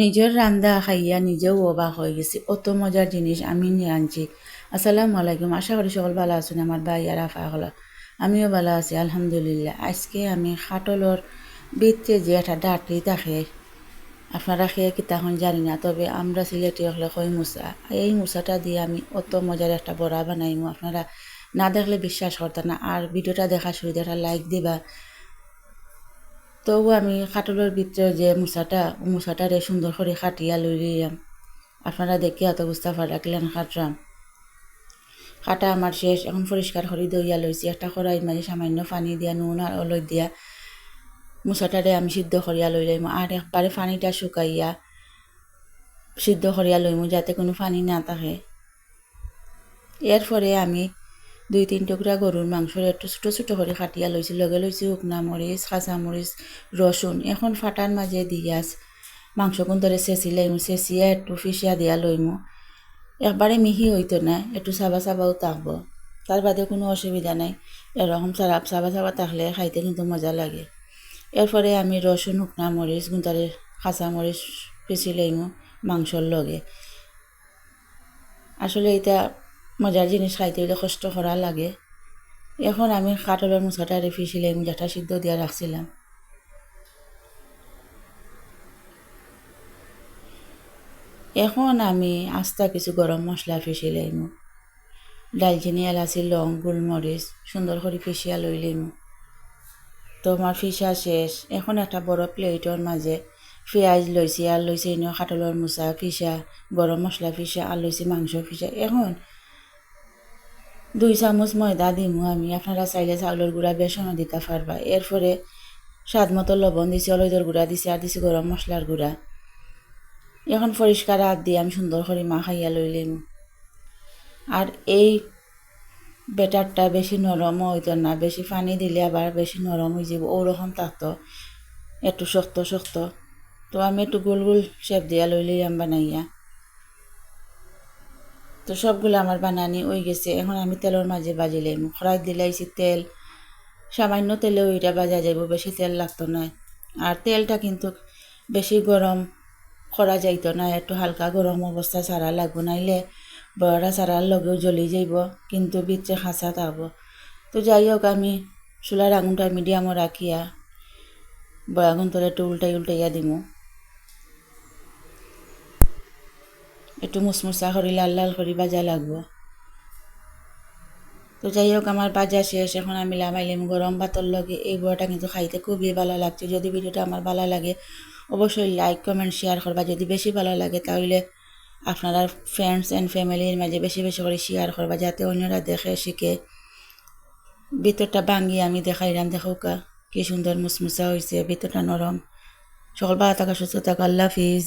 নিজের রান্দা খাইয়া নিজেও অবাক হয়ে গেছি। অত মজার জিনিস আমি নিয়ে আনছি আসসালামু আলাইকুম, আশা করি সকল ভালো আছেন। আমার ভাই আর আফা হলা। আমিও ভালো আছি, আলহামদুলিল্লাহ। আজকে আমি খাটলর বিত্তে যে একটা ডাটলি থাকে, আপনারা খেয়ে কি তখন জানি না, তবে আমরা সিলেটি হলে কই মুসা এই মুসাটা দিয়ে আমি অত মজার একটা বড়া বানাইমু। আপনারা না দেখলে বিশ্বাস করতেন না। আর ভিডিওটা দেখা শুরু একটা লাইক দিবা। তবু আমি খাটলের ভিতরে যে মুসাটা মুসাটারে সুন্দর করে খাটিয়া লই লইলাম আপনারা দেখি অত বুঝতে পারলেন খাটরাম। খাটা আমার শেষ, এখন পরিষ্কার করে দইয়া লইছি। একটা কড়াই মাঝে সামান্য পানি দিয়া, নুন আর অলই দিয়া মুসাটারে আমি সিদ্ধ করিয়া লই লইম আর একবারে পানিটা শুকাইয়া সিদ্ধ করিয়া লইমু যাতে কোনো পানি না থাকে। এরপরে আমি দুই, তিন গরুর মাংসর একটু ছোটো ছোটো করে কাটিয়া লইছি লগে লইছি শুকনা মরিচ কাঁচা মরিচ রসুন এখন ফাটার মাঝে দিয়াস মাংস কোন ধরে চেঁচি লাইমু চেঁচিয়া একটু ফিসিয়া দিয়া লইমু একবারে মিহি হইতো না একটু চাবা চাবাও থাকব তার বাদে কোনো অসুবিধা নাই। এরকম চারা চাবা চাবা থাকলে খাইতে কিন্তু মজা লাগে। এরপরে আমি রসুন শুকনা মরিচ গুঁতারে কাঁচা মরিচ পিচি লইমু মাংসর লগে। আসলে এটা মজার জিনিস খাইতে হইলে কষ্ট করা লাগে। এখন আমি কাটলের মুসাটা রেফিছিলাম যেটা সিদ্ধ দিয়া রাখছিলাম। এখন আমি আস্তা কিছু গরম মশলা ফিসিলাইম ডালচিনি, এলাচি, লং, গোলমরিচ, সুন্দর করে ফিসিয়া লইলিম তো আমার ফিসা শেষ। এখন একটা বড় প্লেটর মাঝে পেঁয়াজ লইছি আর লইছি এনেও কাটলের মুসা ফিসা গরম মশলা ফিসা আর মাংস ফিসা এখন দুই চামচ ময়দা দিমু আমি, আপনারা চাইলে চাউলের গুঁড়া বেসনও দিতে পারবা। এরপরে স্বাদ মতো লবণ দিছি অলইদর গুঁড়া দিছি আর দিছি গরম মশলার গুঁড়া। এখন পরিষ্কার হাত দিয়ে আমি সুন্দর করে মা খাইয়া লইলিম আর এই বেটারটা বেশি নরম হইতো না, বেশি পানি দিলে আবার বেশি নরম হয়ে যাব ওরকম থাকতো একটু শক্ত শক্ত। তো আমি একটু গোল গোল শেপ দিয়া লইলাম বানাইয়া। তো সবগুলো আমার বানানি ওই গেছে। এখন আমি তেলের মাঝে বাজিলাম খরাই দিলাইছি তেল, সামান্য তেলে ওইটা বাজা যাইব, বেশি তেল লাগতো না। আর তেলটা কিন্তু বেশি গরম করা যাইতো না, একটু হালকা গরম অবস্থা সারা লাগবো, নাইলে বড়া সারার লগেও জ্বলি যাইব, কিন্তু বিচ্ছে খাঁচা থাকব। তো যাই হোক, আমি চুলার আগুনটা মিডিয়ামও রাখিয়া বয়াগুন তোলে একটু উল্টাই উল্টাইয়া দিমু। একটু মুসমুসা করি, লাল লাল করি বাজা লাগবো। তো যাই হোক, আমার বাজা শেষ। এখন আমি লামাইলাম গরম ভাতর লগে। এই বড়াটা কিন্তু খাইতে খুবই ভালো লাগছে। যদি ভিডিওটা আমার ভালো লাগে, অবশ্যই লাইক কমেন্ট শেয়ার করবা। যদি বেশি ভালো লাগে, তাহলে আপনারা ফ্রেন্ডস অ্যান্ড ফ্যামিলির মাঝে বেশি বেশি করে শেয়ার করবা, যাতে অন্যরা দেখে, শিখে। ভিতরটা ভাঙ্গি আমি দেখাইলাম। দেখোকা কি সুন্দর মুসমুসা হয়েছে ভিতরটা নরম। সকল ভালো থাকা, সুস্থ থাকা। আল্লাহ হাফিজ।